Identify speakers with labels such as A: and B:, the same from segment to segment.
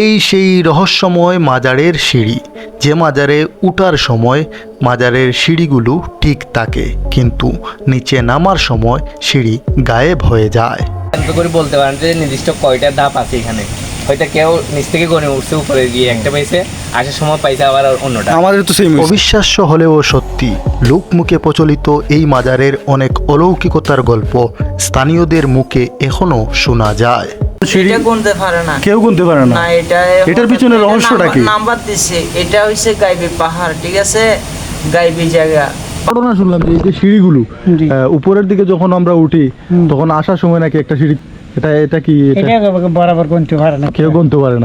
A: এই সেই রহস্যময় মাজারের সিঁড়ি যে মাজারে উঠার সময় মাজারের সিঁড়িগুলো ঠিক থাকে কিন্তু নিচে নামার সময় সিঁড়ি গায়েব হয়ে যায়
B: করে বলতে পারেন যে নির্দিষ্ট কয়টা ধাপ আছে এখানে হয়তো কেউ নিচ থেকে গনে উঠছে উপরে গিয়ে একটা পাইছে আসার সময় পাইছে আবার অন্যটা
C: আমাদের তো সেই
A: অবিশ্বাস্য হলেও সত্যি প্রচলিত এই মাজারের অনেক অলৌকিকতার গল্প স্থানীয়দের মুখে এখনো শোনা যায়
C: গুনতে পারে না
A: কেউ গুনতে পারে না এটা এটার পিছনে রহস্যটা কি
C: এটা পাহাড় ঠিক আছে জায়গা
A: শুনলাম যে উপরের দিকে যখন আমরা উঠি তখন আসার সময় নাকি একটা সিঁড়ি এটা এটা কি
C: এটা পারে না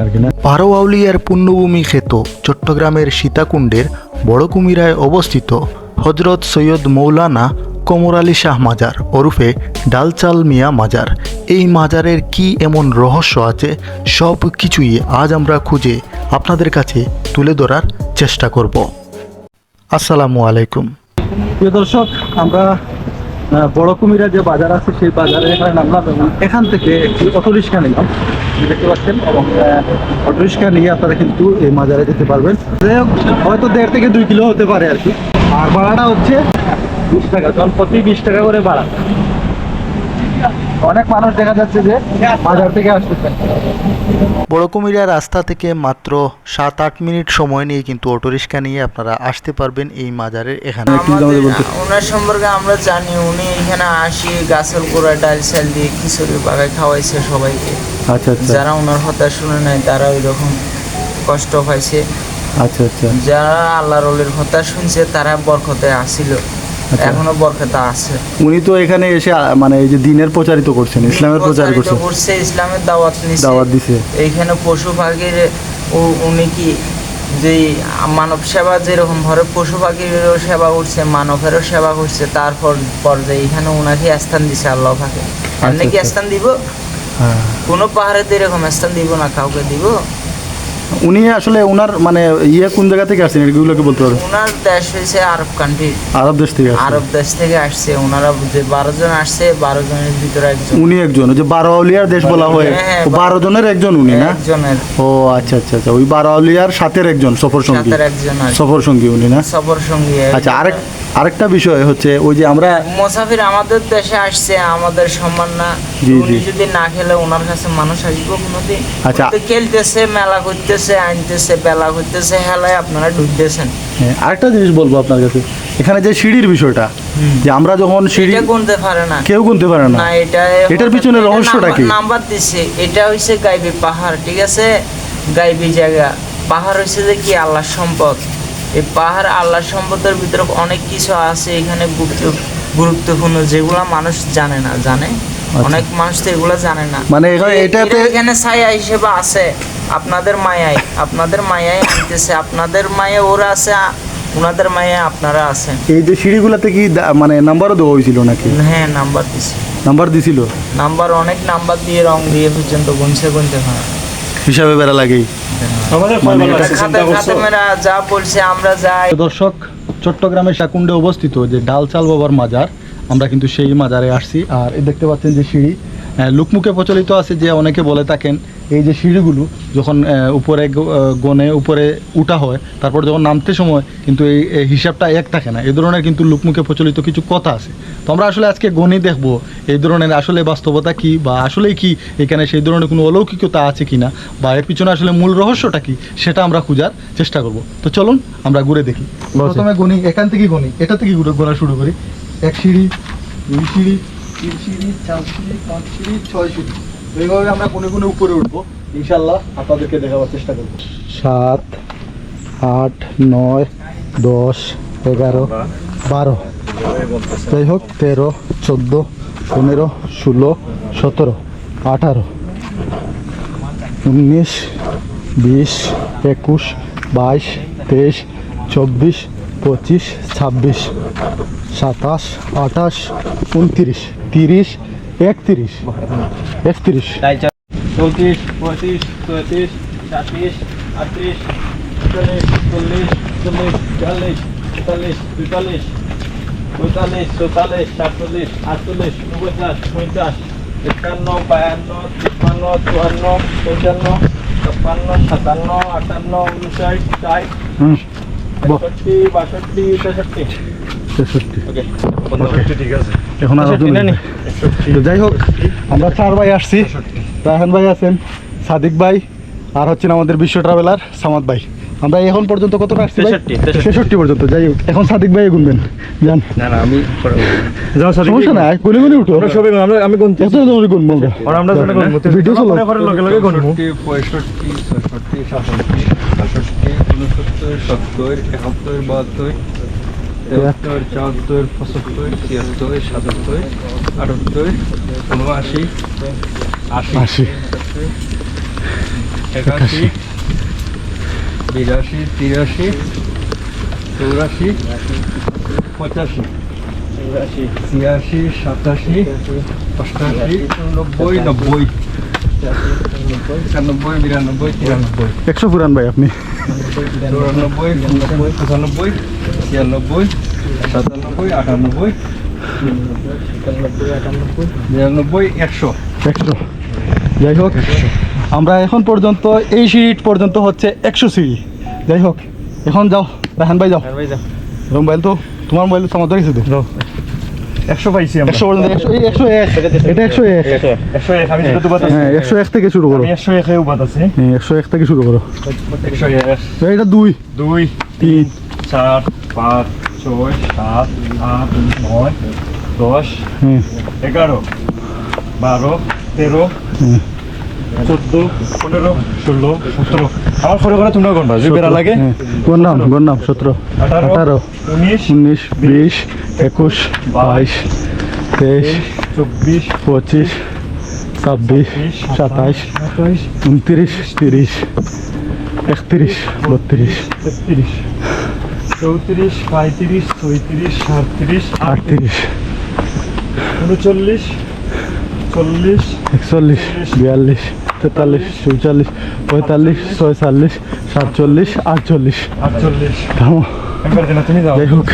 A: আর কি না পারো আউলিয়ার পুণ্যভূমি ক্ষেত চট্টগ্রামের সীতাকুণ্ডের বড় কুমিরায় অবস্থিত হজরত সৈয়দ মৌলানা কোমর আলী শাহ মাজার ওরুফে ডালচাল মিয়া মাজার এই মাজারের কি এমন রহস্য আছে সব কিছুই আজ আমরা খুঁজে আপনাদের কাছে তুলে ধরার চেষ্টা করব আসসালামু আলাইকুম প্রিয় দর্শক আমরা বড় কুমিরা যে বাজার আছে সেই বাজারে এখানে নামলাম এবং এখান থেকে একটি অটোরিক্সা নিলাম দেখতে পাচ্ছেন এবং অটোরিক্সা নিয়ে আপনারা কিন্তু এই মাজারে যেতে পারবেন হয়তো দেড় থেকে দুই কিলো হতে পারে আর কি আর ভাড়াটা হচ্ছে বিশ টাকা জল প্রতি বিশ টাকা করে ভাড়া অনেক মানুষ দেখা যাচ্ছে যে বাজার থেকে আসতেছে বড় কুমিরা রাস্তা থেকে মাত্র সাত আট মিনিট সময় নিয়ে কিন্তু অটো রিক্সা নিয়ে আপনারা আসতে পারবেন এই মাজারের এখানে
C: হ্যাঁ, ওনার সম্পর্কে আমরা জানি উনি এখানে আসি গাছল গোড়া ডাল শাল দিয়ে খিচুড়ি বাগায় খাওয়াইছে সবাইকে আচ্ছা, আচ্ছা। যারা ওনার কথা শুনে নাই তারা ওই রকম কষ্ট পাইছে আচ্ছা আচ্ছা যারা আল্লাহ রলের কথা শুনছে তারা বরকতে আসিল আচ্ছা। এখনো বরখেতা আছে
A: উনি তো এখানে এসে মানে এই যে দিনের প্রচারিত করছেন ইসলামের প্রচার করছেন
C: করছে ইসলামের দাওয়াত নিছে দাওয়াত দিছে এইখানে পশু পাখির উনি কি যে মানব সেবা যেরকম ভাবে পশু পাখিরও সেবা করছে মানবেরও সেবা করছে তারপর পর্যায়ে এখানে ওনাকে স্থান দিছে আল্লাহ ফাঁকে আপনি আচ্ছা, কি আচ্ছা। স্থান দিব হ্যাঁ। কোনো পাহাড়ে এরকম স্থান দিব না কাউকে দিব
A: উনি আসলে ওনার মানে ইয়ে কোন জায়গা থেকে আসছেন এগুলোকে বলতে পারবেন
C: ওনার দেশ হয়েছে আরব কান্ট্রি আরব দেশ থেকে আরব দেশ থেকে আসছে ওনারা যে বারো জন আসছে বারো জনের ভিতরে একজন
A: উনি একজন যে বারো আউলিয়ার দেশ বলা হয় হ্যাঁ, হ্যাঁ, বারো জনের একজন উনি না একজনের ও আচ্ছা আচ্ছা আচ্ছা ওই বারো আউলিয়ার সাতের একজন সফর সঙ্গী একজন সফর সঙ্গী উনি না সফর সঙ্গী আচ্ছা আরেক আরেকটা বিষয় হচ্ছে ওই যে আমরা
C: মোসাফির আমাদের দেশে আসছে আমাদের সম্মান না যদি না খেলে ওনার কাছে মানুষ কোনোদিন আচ্ছা খেলতেছে মেলা করতেছে আনতেছে বেলা করতেছে হেলায় আপনারা ঢুকতেছেন
A: হ্যাঁ, আরেকটা জিনিস বলবো আপনার কাছে এখানে যে সিঁড়ির বিষয়টা যে আমরা যখন সিঁড়ি
C: গুনতে পারে না
A: কেউ গুনতে পারে না এটা এটার পিছনে রহস্যটা কি
C: নাম্বার দিছে এটা হইছে পাহাড় ঠিক আছে গাইবে জায়গা পাহাড় হইছে যে কি আল্লাহ সম্পদ এই পাহাড় আল্লাহ সম্পদের ভিতরে অনেক কিছু আছে এখানে গুরুত্বপূর্ণ যেগুলো মানুষ জানে না জানে আচ্ছা। অনেক মানুষ তো এগুলো জানে না
A: মানে এটাতে
C: এখানে ছায়া হিসেবে আছে আপনাদের আপনাদের আনতেছে আপনাদের ওরা আছে ওনাদের আপনারা আছেন
A: এই যে সিঁড়িগুলোতে কি মানে নাম্বারও দেওয়া হয়েছিল নাকি
C: হ্যাঁ নাম্বার দিছি নাম্বার দিছিল নাম্বার অনেক নাম্বার দিয়ে রং দিয়ে পর্যন্ত গুনছে গুনতে হয় হ্যাঁ।
A: হিসাবে বেড়া লাগে মানে- দর্শক চট্টগ্রামের শাকুন্ডে অবস্থিত যে ডাল চাল বাবার মাজার আমরা কিন্তু সেই মাজারে আসছি আর দেখতে পাচ্ছেন যে সিঁড়ি লোকমুখে প্রচলিত আছে যে অনেকে বলে থাকেন এই যে সিঁড়িগুলো যখন উপরে গনে উপরে উঠা হয় তারপর যখন নামতে সময় কিন্তু এই হিসাবটা এক থাকে না এই ধরনের কিন্তু লোকমুখে প্রচলিত কিছু কথা আছে তো আমরা আসলে আজকে গনে দেখব এই ধরনের আসলে বাস্তবতা কি বা আসলে কি এখানে সেই ধরনের কোনো অলৌকিকতা আছে কি না বা এর পিছনে আসলে মূল রহস্যটা কি সেটা আমরা খোঁজার চেষ্টা করব তো চলুন আমরা ঘুরে দেখি প্রথমে গনি এখান থেকে গনি এটা থেকে ঘুরে ঘোরা শুরু করি এক সিঁড়ি দুই সিঁড়ি তিন সিঁড়ি চার সিঁড়ি পাঁচ সিঁড়ি ছয় সিঁড়ি এইভাবে আমরা কোনো কোনো উপরে উঠবো ইনশাল্লাহ আপনাদেরকে দেখাবার চেষ্টা করবো সাত আট নয় দশ এগারো বারো যাই হোক তেরো চোদ্দো পনেরো ষোলো সতেরো আঠারো উনিশ বিশ একুশ বাইশ তেইশ চব্বিশ পঁচিশ ছাব্বিশ সাতাশ আঠাশ উনত্রিশ তিরিশ একত্রিশ একত্রিশ
B: চৌত্রিশ পঁয়ত্রিশ ছত্রিশ সাঁত্রিশ আটত্রিশ চল্লিশ চল্লিশ চল্লিশ চল্লিশ তেতাল্লিশ তেতাল্লিশ পঁয়তাল্লিশ চৌতাল্লিশ সাতচল্লিশ আটচল্লিশ উনপঞ্চাশ পঞ্চাশ একান্ন বায়ান্ন তিপ্পান্ন চুয়ান্ন পঞ্চান্ন ছাপ্পান্ন সাতান্ন আটান্ন উনষাট ষাট
A: এখন যাই হোক আমরা চার ভাই আসছি রায়হান ভাই আছেন সাদিক ভাই আর হচ্ছেন আমাদের বিশ্ব ট্রাভেলার সামাদ ভাই আমরা এখন পর্যন্ত কত আসছি ছেষট্টি পর্যন্ত যাই হোক এখন সাদিক ভাই গুনবেন
B: যান আমি উঠো আমরা আমি ভিডিও উনসত্তর সত্তর একাত্তর বাহাত্তর তেহাত্তর চুয়াত্তর পঁচাত্তর তিয়াত্তর সাতাত্তর আটাত্তর উনআশি আশি একাশি বিরাশি তিরাশি চৌরাশি পঁচাশি ছিয়াশি সাতাশি অষ্টাশি নব্বই নব্বই
A: একশো পুরান ভাই আপনি
B: চুরানব্বই পঁচানব্বই সাতানব্বই আটানব্বই নিরানব্বই একশো
A: একশো যাই হোক আমরা এখন পর্যন্ত এই সিট পর্যন্ত হচ্ছে একশো সিঁড়ি যাই হোক এখন যাও রাহান ভাই যাও মোবাইল তো তোমার মোবাইল তো আমার গেছে তো একশো পাইছি একশো একশো এক এটা একশো এক একশো এক আমি হ্যাঁ, একশো এক থেকে শুরু করো
B: একশো এক উপাত আছে
A: হ্যাঁ একশো এক থেকে শুরু করো একশো এক এটা দুই
B: দুই তিন চার পাঁচ ছয় সাত আট নয় দশ হ্যাঁ। এগারো বারো তেরো হ্যাঁ। চোদ্দ পনেরো ষোলো সতেরো
A: আমার ফটো করে তোমরা গণবা যে বেড়া লাগে গণনাম গণনাম সতেরো আঠারো উনিশ উনিশ বিশ একুশ বাইশ তেইশ চব্বিশ পঁচিশ ছাব্বিশ চল্লিশ একচল্লিশ বিয়াল্লিশ তেতাল্লিশ চৌচল্লিশ পঁয়তাল্লিশ ছয়চল্লিশ সাতচল্লিশ আটচল্লিশ আটচল্লিশ যাই হোক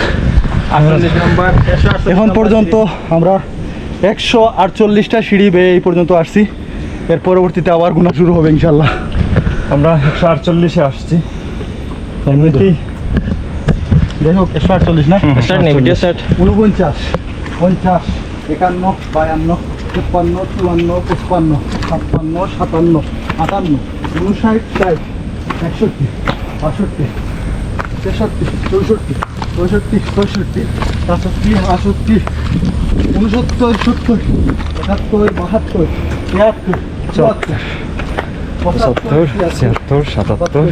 A: এখন পর্যন্ত আমরা একশো আটচল্লিশটা সিঁড়ি বেয়ে এই পর্যন্ত আসছি এর পরবর্তীতে আবার গুণা শুরু হবে ইনশাল্লাহ
B: আমরা একশো আটচল্লিশে আসছি
A: যাই হোক একশো আটচল্লিশ না
B: উনপঞ্চাশ পঞ্চাশ একান্ন বায়ান্ন ছাপ্পান্ন চুয়ান্ন পঁচপান্ন ছাপ্পান্ন সাতান্ন আটান্ন উনষাট ষাট একষট্টি বাষট্টি তেষট্টি চৌষট্টি পঁয়ষট্টি ছয়ষট্টি সাতষট্টি আষট্টি উনসত্তর সত্তর একাত্তর বাহাত্তর তিয়াত্তর চুয়াত্তর
A: পঁচাত্তর ছিয়াত্তর সাতাত্তর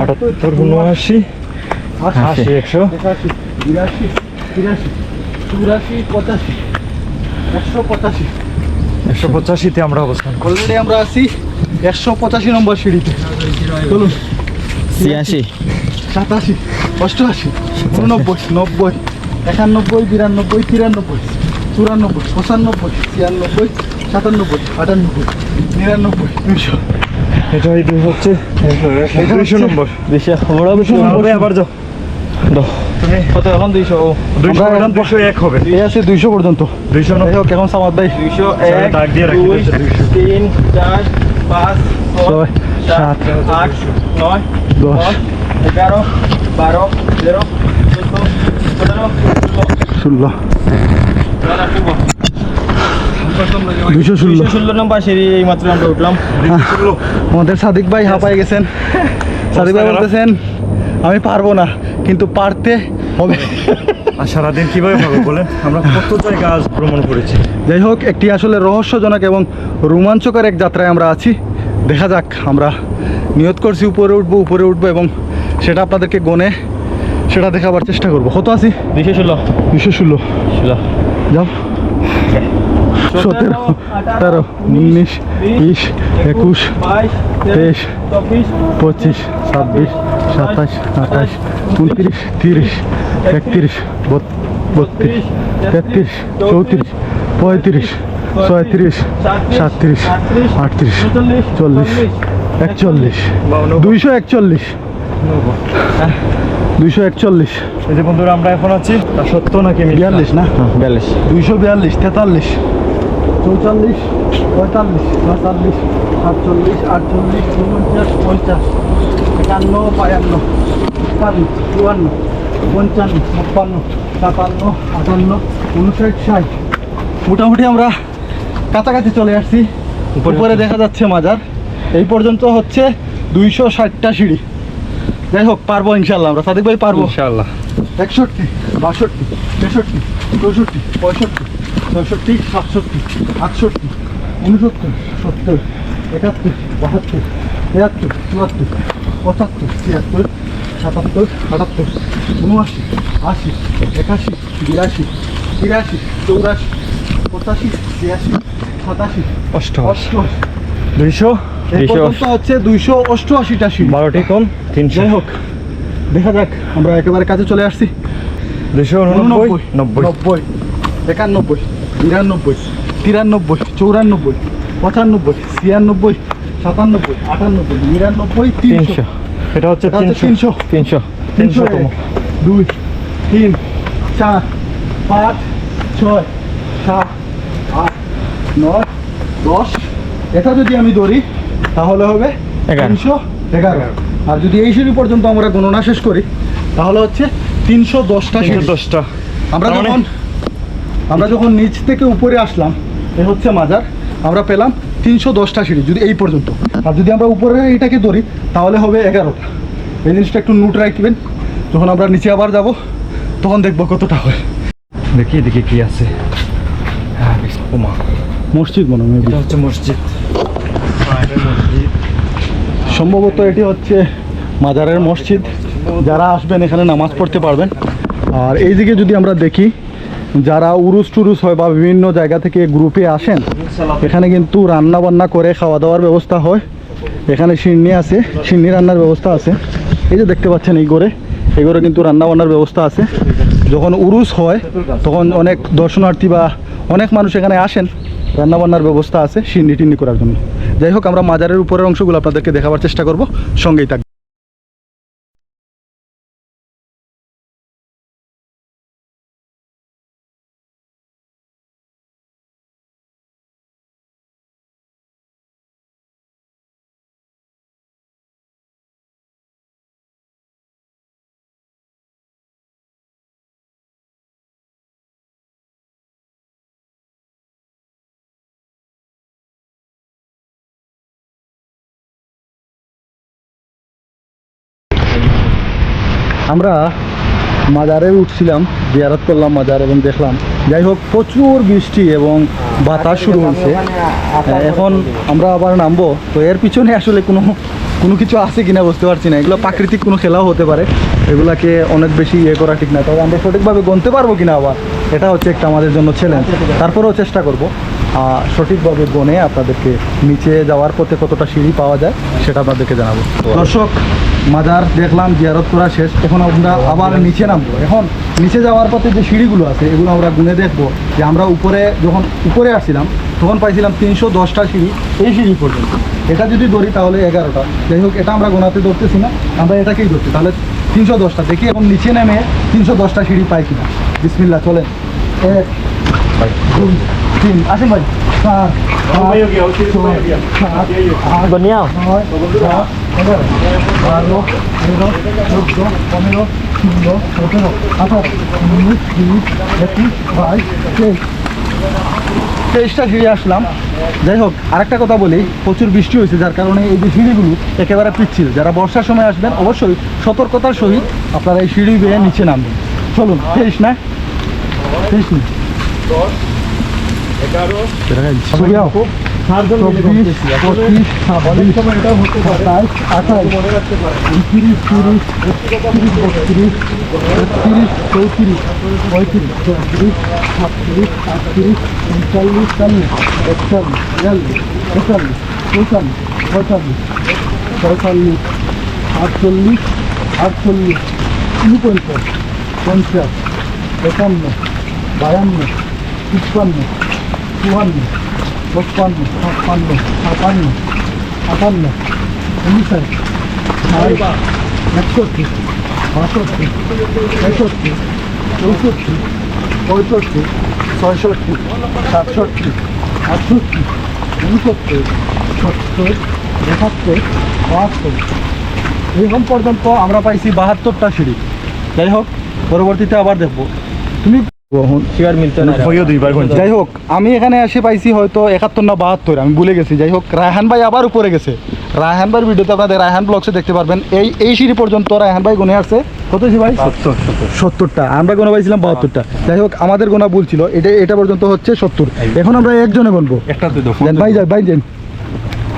A: আটাত্তর উনআশি আশি একশো
B: বিরাশি তিরাশি চুরাশি পঁচাশি একশো পঁচাশি
A: একশো পঁচাশিতে আমরা অবস্থান অলরেডি আমরা আছি একশো পঁচাশি নম্বর সিঁড়িতে চলুন ছিয়াশি সাতাশি অষ্টআশি উননব্বই নব্বই একানব্বই বিরানব্বই তিরানব্বই চুরানব্বই পঁচানব্বই ছিয়ানব্বই সাতানব্বই আটানব্বই নিরানব্বই দুশো এটা হচ্ছে দুশো নম্বর বেশি আবার যাও তুমি এখন দুইশো এক হবে আছে দুইশো পর্যন্ত দুইশো এখন ভাই
B: দুইশো এক দুই তিন চার পাঁচ আট নয় দশ এগারো বারো তেরো দুশো ষোলো ষোলো এই মাত্র আমরা উঠলাম
A: আমাদের সাদিক ভাই হাঁপাই গেছেন হ্যাঁ। সাদিক ভাই বলতেছেন আমি পারবো না কিন্তু পারতে হবে
B: আর সারাদিন কীভাবে পাবো বলেন আমরা কত জায়গা আজ ভ্রমণ করেছি
A: যাই হোক একটি আসলে রহস্যজনক এবং রোমাঞ্চকর এক যাত্রায় আমরা আছি দেখা যাক আমরা নিয়ত করছি উপরে উঠবো উপরে উঠবো এবং সেটা আপনাদেরকে গনে সেটা দেখাবার চেষ্টা করবো কত আছি বিশেষ ষোলো বিশেষ ষোলো
B: যাও
A: সতেরো তেরো উনিশ বিশ একুশ তেইশ পঁচিশ ছাব্বিশ সাতাশ আঠাশ উনত্রিশ তিরিশ একত্রিশ বত্রিশ তেত্রিশ চৌত্রিশ পঁয়ত্রিশ ছয়ত্রিশ সাতত্রিশ আটত্রিশ চল্লিশ একচল্লিশ দুইশো একচল্লিশ দুইশো একচল্লিশ
B: এই যে বন্ধুরা আমরা এখন আছি তা সত্য নাকি বিয়াল্লিশ না বিয়াল্লিশ
A: দুইশো বিয়াল্লিশ তেতাল্লিশ
B: চৌচল্লিশ পঁয়তাল্লিশ পঁয়তাল্লিশ সাতচল্লিশ আটচল্লিশ আটচল্লিশ উনপঞ্চাশ পঞ্চাশ একান্ন বায়ান্ন একান্ন চুয়ান্ন পঞ্চান্ন ছাপ্পান্ন সাতান্ন আটান্ন উনষাট ষাট
A: মোটামুটি আমরা কাছাকাছি চলে আসছি উপরে দেখা যাচ্ছে মাজার এই পর্যন্ত হচ্ছে দুইশো ষাটটা সিঁড়ি যাই হোক পারবো ইনশাল্লাহ আমরা সাদিক ভাই পারবো ইনশাল্লাহ একষট্টি বাষট্টি তেষট্টি চৌষট্টি পঁয়ষট্টি ছয়ষট্টি সাতষট্টি আটষট্টি উনসত্তর সত্তর একাত্তর বাহাত্তর তিয়াত্তর চুয়াত্তর পঁচাত্তর ছিয়াত্তর সাতাত্তর আটাত্তর উনআশি আশি একাশি বিরাশি তিরাশি চৌরাশি পঁচাশি ছিয়াশি সাতাশি অষ্ট অষ্টআশি
B: দুইশো
A: হোক দেখা যাক আমরা একেবারে চলে আসছি নব্বই একানব্বই নিরানব্বই তিরানব্বই চৌরানব্বই পঁচানব্বই ছিয়ানব্বই সাতানব্বই আটানব্বই নিরানব্বই তিনশো এটা হচ্ছে তিনশো তিনশো তিনশো দুই তিন চার পাঁচ ছয় সাত আট নয় দশ এটা যদি আমি ধরি তাহলে হবে তিনশো এগারো আর যদি এই সিঁড়ি পর্যন্ত আমরা গণনা শেষ করি তাহলে হচ্ছে তিনশো দশটা সিঁড়ি দশটা আমরা মানে? যখন আমরা যখন নিচ থেকে উপরে আসলাম এ হচ্ছে মাজার আমরা পেলাম তিনশো দশটা সিঁড়ি যদি এই পর্যন্ত আর যদি আমরা উপরে এটাকে ধরি তাহলে হবে এগারোটা এই জিনিসটা একটু নোট রাখবেন যখন আমরা নিচে আবার যাব তখন দেখব কতটা হয় দেখি এদিকে কি আছে হ্যাঁ, মসজিদ মনে হয়
B: এটা হচ্ছে মসজিদ
A: সম্ভবত এটি হচ্ছে মাজারের মসজিদ যারা আসবেন এখানে নামাজ পড়তে পারবেন আর এইদিকে যদি আমরা দেখি যারা উরুস টুরুস হয় বা বিভিন্ন জায়গা থেকে গ্রুপে আসেন এখানে কিন্তু রান্না বান্না করে খাওয়া দাওয়ার ব্যবস্থা হয় এখানে সিন্নি আছে সিন্নি রান্নার ব্যবস্থা আছে এই যে দেখতে পাচ্ছেন এই ঘরে এই ঘরে কিন্তু রান্না বান্নার ব্যবস্থা আছে যখন উরুস হয় তখন অনেক দর্শনার্থী বা অনেক মানুষ এখানে আসেন রান্নাবান্নার ব্যবস্থা আছে সিন্নি টিন্নি করার জন্য যাই হোক আমরা মাজারের উপরের অংশগুলো আপনাদেরকে দেখাবার চেষ্টা করব সঙ্গেই থাকবে আমরা মাজারে উঠছিলাম জিয়ারত করলাম মাজার এবং দেখলাম যাই হোক প্রচুর বৃষ্টি এবং বাতাস শুরু হয়েছে এখন আমরা আবার নামবো তো এর পিছনে আসলে কোনো কোনো কিছু আছে কিনা বুঝতে পারছি না এগুলো প্রাকৃতিক কোনো খেলাও হতে পারে এগুলাকে অনেক বেশি ইয়ে করা ঠিক না তবে আমরা সঠিকভাবে গুনতে পারবো কিনা আবার এটা হচ্ছে একটা আমাদের জন্য চ্যালেঞ্জ তারপরেও চেষ্টা করব সঠিকভাবে গনে আপনাদেরকে নিচে যাওয়ার পথে কতটা সিঁড়ি পাওয়া যায় সেটা আপনাদেরকে জানাবো দর্শক মাজার দেখলাম জিয়ারত করা শেষ এখন আমরা আবার নিচে নামবো এখন নিচে যাওয়ার পথে যে সিঁড়িগুলো আছে এগুলো আমরা গুনে দেখবো যে আমরা উপরে যখন উপরে আসছিলাম তখন পাইছিলাম তিনশো দশটা সিঁড়ি এই সিঁড়ি পর্যন্ত এটা যদি ধরি তাহলে এগারোটা যাই হোক এটা আমরা গোনাতে ধরতেছি না আমরা এটাকেই ধরছি তাহলে তিনশো দশটা দেখি এখন নিচে নেমে তিনশো দশটা সিঁড়ি পাই কিনা বিসমিল্লা চলেন এক দুই তিন আসেন ভাই চার আট নয় বারো তেরো পনেরো ষোলো সতেরো আঠারো উনিশ বাইশ তেইশ তেইশটা ঘিরে আসলাম যাই হোক আরেকটা কথা বলি প্রচুর বৃষ্টি হয়েছে যার কারণে এই যে সিঁড়িগুলো একেবারে পিচ্ছিল যারা বর্ষার সময় আসবেন অবশ্যই সতর্কতার সহিত আপনারা এই সিঁড়ি বেয়ে নিচে নামবেন চলুন তেইশ না তেইশ না চব্বিশ পঁচিশ ছাব্বিশ সাতাশ আঠাশ উনত্রিশ তিরিশ একত্রিশ বত্রিশ পঁয়ত্রিশ চৌত্রিশ সাতত্রিশ আটত্রিশ উনচল্লিশ চল্লিশ একচল্লিশ বিয়াল্লিশ তেতাল্লিশ চৌচল্লিশ পঁয়তাল্লিশ ছয়চল্লিশ আটচল্লিশ আটচল্লিশ ঊনপঞ্চাশ পঞ্চাশ একান্ন বায়ান্ন তিপ্পান্ন চুয়ান্ন পঞ্চান্ন সাতান্ন আটান্ন উনষাট একষট্টি তেষট্টি চৌষট্টি পঁয়ষট্টি ছয়ষট্টি সাতষট্টি আটষট্টি উনসত্তর একাত্তর বাহাত্তর এরকম পর্যন্ত আমরা পাইছি বাহাত্তরটা সিঁড়ি যাই হোক পরবর্তীতে আবার দেখব তুমি
B: যাই
A: হোক আমি এখানে এসে পাইছি হয়তো একাত্তর না বাহাত্তর আমি ভুলে গেছি যাই হোক রায়হান ভাই আবার উপরে গেছে রায়হান ভাইয়ের ভিডিওতে আপনাদের রায়হান ব্লগসে দেখতে পারবেন এই এই সিঁড়ি পর্যন্ত রায়হান ভাই গুনে আসছে কত ভাই
B: সত্তরটা আমরা গোনা পাইছিলাম হ্যাঁ। বাহাত্তরটা যাই হোক আমাদের গোনা বলছিল এটা এটা পর্যন্ত হচ্ছে সত্তর এখন আমরা একজনে গণবো ভাই যাই ভাই যান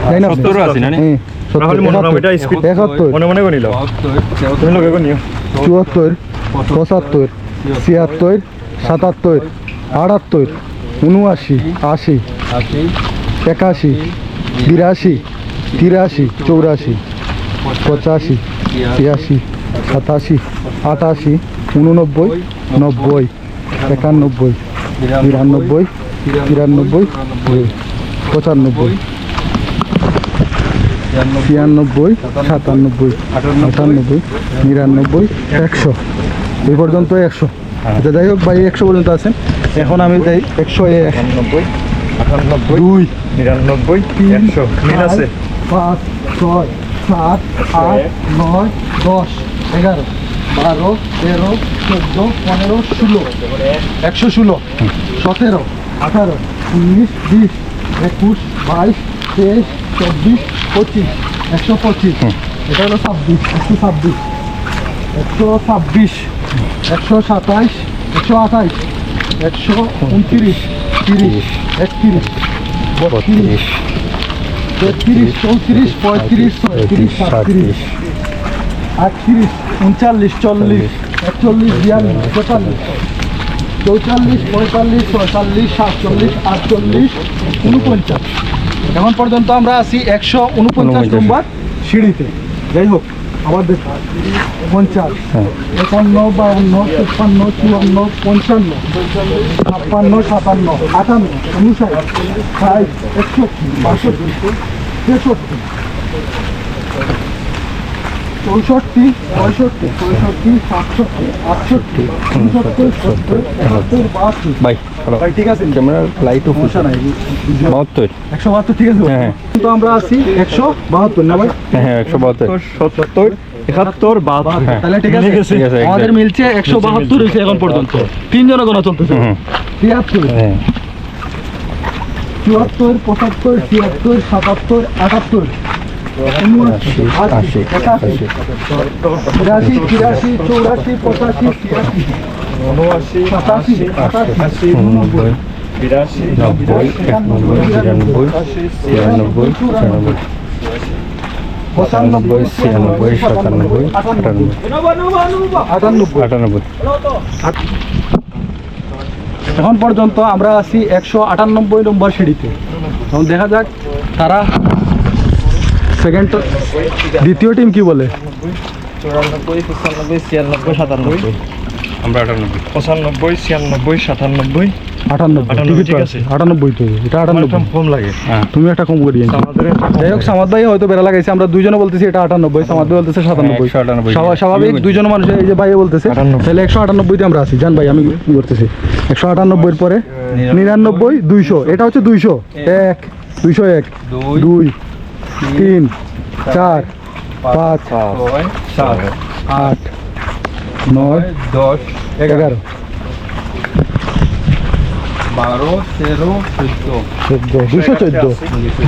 B: হ্যাঁ, চুয়াত্তর পঁচাত্তর ছিয়াত্তর সাতাত্তর আটাত্তর উনআশি আশি একাশি বিরাশি তিরাশি চৌরাশি পঁচাশি তিরাশি সাতাশি আটাশি উননব্বই নব্বই একানব্বই বিরানব্বই তিরানব্বই পঁচানব্বই তিরানব্বই সাতানব্বই আটানব্বই নিরানব্বই একশো এই পর্যন্ত একশো হ্যাঁ। আচ্ছা যাই হোক ভাই একশো পর্যন্ত আছেন এখন আমি যাই একশো একানব্বই আটানব্বই দুই নিরানব্বই একশো মিল আছে পাঁচ ছয় সাত আট নয় দশ এগারো বারো তেরো চোদ্দো পনেরো ষোলো একশো ষোলো সতেরো আঠারো উনিশ বিশ একুশ বাইশ তেইশ চব্বিশ পঁচিশ একশো পঁচিশ এটা হলো ছাব্বিশ একশো ছাব্বিশ একশো ছাব্বিশ একশো সাতাইশ একশো আঠাইশ একশো উনত্রিশ তিরিশ একত্রিশ বত্রিশ তেত্রিশ চৌত্রিশ পঁয়ত্রিশ ছয়ত্রিশ সাতত্রিশ আটত্রিশ উনচল্লিশ চল্লিশ একচল্লিশ বিয়াল্লিশ পঁয়তাল্লিশ চৌচল্লিশ পঁয়তাল্লিশ ছয়তাল্লিশ সাতচল্লিশ আটচল্লিশ উনপঞ্চাশ এখন পর্যন্ত আমরা আছি একশো উনপঞ্চাশ নম্বর সিঁড়িতে যাই হোক আমাদের পঞ্চাশ একান্ন বাউন্ন তিপ্পান্ন চুয়ান্ন পঞ্চান্ন ছাপ্পান্ন সাতান্ন আটান্ন উনষাট ষাট একষট্টি বাষট্টি তেষট্টি চৌষট্টি পঁয়ষট্টি পঁয়ষট্টি সাতষট্টি আটষট্টি উনসত্তর সত্তর একাত্তর বাহাত্তর বাই হ্যাঁ, হ্যাঁ। হ্যাঁ, ঠিক আছে ঠিক আছে একশো বাহাত্তর ঠিক আছে চলতেছে চুয়াত্তর পঁচাত্তর ছিয়াত্তর সাতাত্তর একাত্তর তিরাশি তিরাশি চৌরাশি পঁচাশি উনআশি সাতাশি আটাশি বিরাশি নব্বই একানব্বই পঁচানব্বই ছিয়ানব্বই সাতানব্বই আটানব্বই আটানব্বই এখন পর্যন্ত আমরা আছি একশো আটানব্বই নম্বর সিঁড়িতে এখন দেখা যাক তারা সেকেন্ড দ্বিতীয় টিম কি বলে পঁচানব্বই ছিয়ানব্বই সাতানব্বই আটানব্বই ঠিক আছে আটানব্বই এটা কম লাগে হ্যাঁ। তুমি একটা কম হয়তো বেড়া লাগাইছে আমরা দুজনে বলতেছি এটা আটানব্বই বলতেছে সাতানব্বই হ্যাঁ, স্বাভাবিক দুজন মানুষ এই যে ভাই তাহলে একশো আমরা আছি জান ভাই আমি করতেছি একশো পরে নিরানব্বই দুইশো এটা হচ্ছে দুইশো এক দুইশো এক দুই তিন চার পাঁচ ছয় সাত আট নয় দশ এগারো বারো তেরো চোদ্দ চোদ্দ দুশো চোদ্দ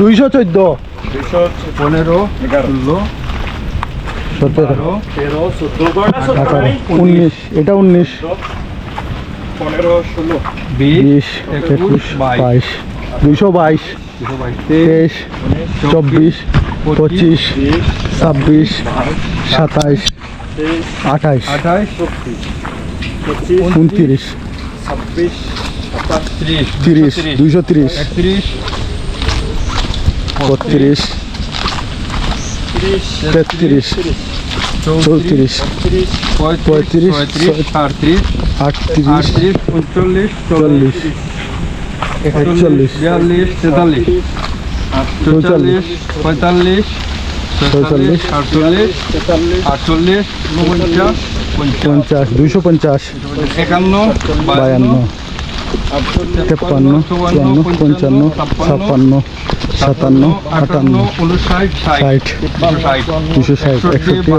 B: দুইশো চোদ্দ দুশো পনেরো ষোলো সতেরো তেরো চোদ্দ উনিশ এটা উনিশ পনেরো ষোলো বিশ একুশ বাইশ দুশো বাইশ তেইশ চব্বিশ পঁচিশ ছাব্বিশ সাতাইশ আঠাইশ উনত্রিশ তিরিশ দুশো তিরিশ বত্রিশ তেত্রিশ চৌত্রিশ পঁয়ত্রিশ আটত্রিশ আটত্রিশ উনচল্লিশ চল্লিশ একচল্লিশ বিয়াল্লিশ তেতাল্লিশ চৌচল্লিশ পঁয়তাল্লিশ ছয়চল্লিশ আটচল্লিশ আটচল্লিশ উনপঞ্চাশ পঞ্চাশ দুইশো পঞ্চাশ একান্ন বায়ান্ন তেপ্পান্ন চুয়ান্ন পঞ্চান্ন ছাপ্পান্ন সাতান্ন আটান্ন ষাট দুশো ষাট একষট্টি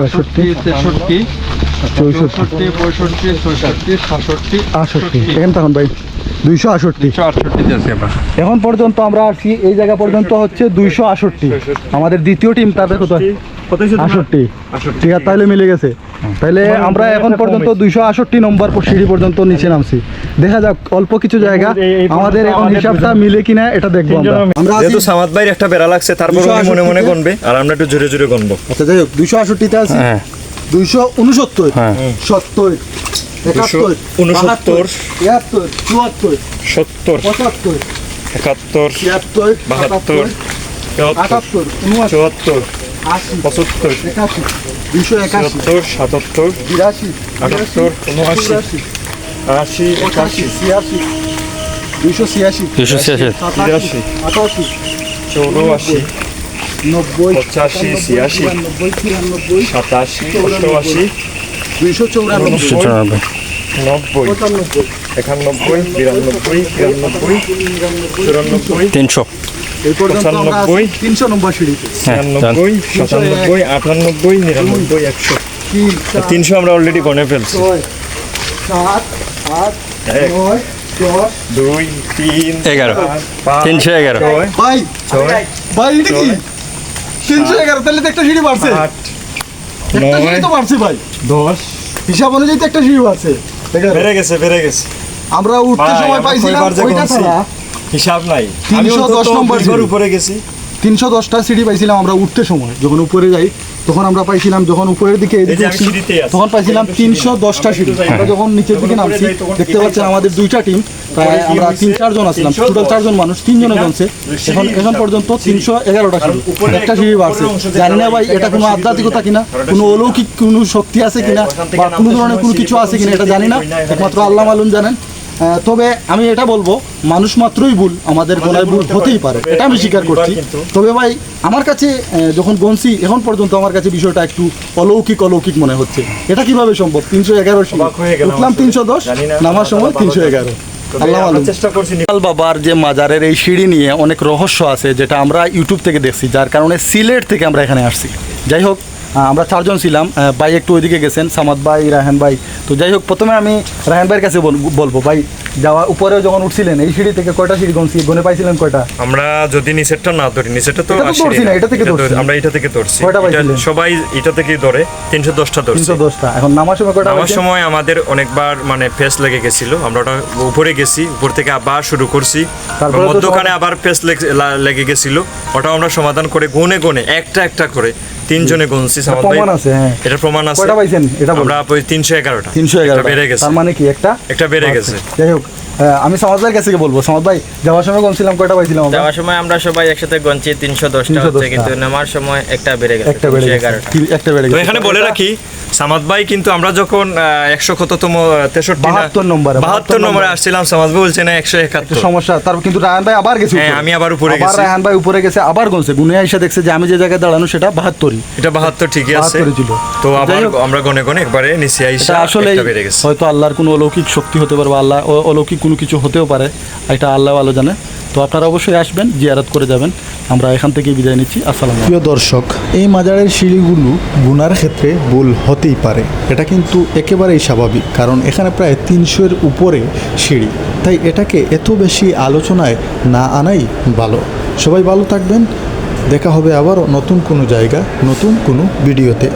B: বাষট্টি এখন তখন ভাই এখন পর্যন্ত আমরা আসছি এই জায়গা পর্যন্ত হচ্ছে দুইশো আমাদের দ্বিতীয় টিম তাদের আষট্টি ঠিক আছে তাহলে মিলে গেছে তাহলে আমরা এখন পর্যন্ত দুইশো আষট্টি নম্বর সিঁড়ি পর্যন্ত নিচে নামছি দেখা যাক অল্প কিছু জায়গা আমাদের এখন হিসাবটা মিলে কিনা এটা দেখবো আমরা যেহেতু সামাদ ভাইয়ের একটা বেড়া লাগছে তারপর মনে মনে গণবে আর আমরা একটু জোরে জোরে গণবো আচ্ছা, দুইশো আষট্টিতে আছে হ্যাঁ। দুইশো উনসত্তর হ্যাঁ। সত্তর উনসত্তর তিয়াত্তর চুয়াত্তর সত্তর একাত্তর তিয়াত্তর বাহাত্তর আটাত্তর চুয়াত্তর আশি পঁচাত্তর একাশি দুশো একাত্তর সাতাত্তর বিরাশি আটাত্তর উনআশি আশি একাশি ছিয়াশি দুশো ছিয়াশি ছিয়াশি তিরাশি আটাশি চৌরাশি নব্বই পঁচাশি ছিয়াশি সাতাশি অষ্টআশি নব্বই একানব্বই তিনশো পঁচানব্বই তিনশো নব্বই ছিয়ানব্বই হ্যাঁ, সাতানব্বই আটানব্বই নিরানব্বই একশো তিনশো আমরা অলরেডি গনে ফেলছি সাত আট নয় দুই তিন এগারো তিনশো এগারো ভাই তিনশো এগারো তাহলে তো একটা সিঁড়ি বাড়ছে তো বাড়ছে ভাই দশ হিসাব অনুযায়ী তো একটা ভিউ আছে বেড়ে গেছে বেড়ে গেছে আমরা উঠতে সময় পাইছিলাম ওইটা ছাড়া হিসাব নাই তিনশো দশ নম্বর উপরে গেছি তিনশো দশটা সিঁড়ি পাইছিলাম আমরা উঠতে সময় যখন উপরে যাই তখন আমরা পাইছিলাম যখন উপরের দিকে তখন পাইছিলাম তিনশো দশটা সিঁড়ি আমরা যখন নিচের দিকে নামছি দেখতে পাচ্ছেন আমাদের দুইটা টিম প্রায় আমরা তিন চারজন আসলাম টোটাল চারজন মানুষ তিনজনে জনছে এখন এখন পর্যন্ত তিনশো এগারোটা সিঁড়ি একটা সিঁড়ি বাড়ছে জানি না ভাই এটা কোনো আধ্যাত্মিকতা কিনা কোনো অলৌকিক কোনো শক্তি আছে হ্যাঁ, কিনা বা কোনো ধরনের কোনো কিছু আছে কিনা এটা জানি না হ্যাঁ। একমাত্র আল্লাহ মালুম জানেন তবে আমি এটা বলবো মানুষ মাত্রই ভুল আমাদের মানে গলায় ভুল হতেই পারে এটা আমি স্বীকার করছি তবে ভাই আমার কাছে যখন গনছি এখন পর্যন্ত আমার কাছে বিষয়টা একটু অলৌকিক অলৌকিক মনে হচ্ছে এটা কিভাবে সম্ভব তিনশো এগারো উঠলাম তিনশো দশ নামার সময় তিনশো এগারো বাবার যে মাজারের এই সিঁড়ি নিয়ে অনেক রহস্য আছে যেটা আমরা ইউটিউব থেকে দেখছি যার কারণে সিলেট থেকে আমরা এখানে আসছি যাই হোক আমরা চারজন ছিলাম ভাই একটু ওইদিকে গেছেন সামাদ ভাই রাহেন ভাই তো যাই হোক প্রথমে আমি রাহেন ভাইয়ের কাছে বলবো ভাই যাওয়া উপরে যখন উঠছিলেন এই সিঁড়ি থেকে কয়টা সিঁড়ি গনছি গনে পাইছিলেন কয়টা আমরা যদি নিচেরটা না ধরি নিচেরটা তো ধরছি না এটা থেকে ধরছি আমরা এটা থেকে ধরছি কয়টা পাইছিলেন সবাই এটা থেকে ধরে 310টা ধরছি 310টা এখন নামার সময় কয়টা নামার সময় আমাদের অনেকবার মানে ফেস লেগে গেছিল আমরা ওটা উপরে গেছি উপর থেকে আবার শুরু করছি তারপর মধ্যখানে আবার ফেস লেগে গেছিল ওটাও আমরা সমাধান করে গুনে গুনে একটা একটা করে তিনজনে গুনছি সামাদ ভাই প্রমাণ আছে হ্যাঁ এটা প্রমাণ আছে কয়টা পাইছেন এটা আমরা ওই টা 311 টা বেড়ে গেছে তার মানে কি একটা একটা বেড়ে আচ্ছা। গেছে যাই হোক আমি সামাদ ভাই কাছে বলবো সামাদ ভাই যাওয়ার সময় গুনছিলাম কয়টা পাইছিলাম আমরা যাওয়ার সময় আমরা সবাই একসাথে গুনছি 310 টা হচ্ছে কিন্তু নামার সময় একটা বেড়ে গেছে 311 টা একটা বেড়ে গেছে এখানে বলে রাখি সামাদ ভাই কিন্তু আমরা যখন একশো কততম তেষট্টি বাহাত্তর নম্বরে বাহাত্তর নম্বরে আসছিলাম সামাদ ভাই বলছে না একশো একাত্তর সমস্যা তারপর কিন্তু রায়হান ভাই আবার গেছে হ্যাঁ আমি আবার উপরে গেছি রায়হান ভাই উপরে গেছে আবার গনছে গুনে আইসা দেখছে যে আমি যে জায়গায় দাঁড়ানো সেটা বাহাত্তরই এটা বাহাত্তর ঠিকই আছে তো আবার আমরা গনে গনে একবারে নিচে আইসা আসলে হয়তো আল্লাহর কোনো অলৌকিক শক্তি হতে পারে বা আল্লাহ অলৌকিক কোনো কিছু হতেও পারে এটা আল্লাহ ভালো জানে তো আপনারা অবশ্যই আসবেন জিয়ারাত করে যাবেন আমরা এখান থেকে বিদায় নিচ্ছি আসসালাম প্রিয় দর্শক এই মাজারের সিঁড়িগুলো গুনার ক্ষেত্রে ভুল হতেই পারে এটা কিন্তু একেবারেই স্বাভাবিক কারণ এখানে প্রায় তিনশোর উপরে সিঁড়ি তাই এটাকে এত বেশি আলোচনায় না আনাই ভালো সবাই ভালো থাকবেন দেখা হবে আবারও নতুন কোনো জায়গা নতুন কোনো ভিডিওতে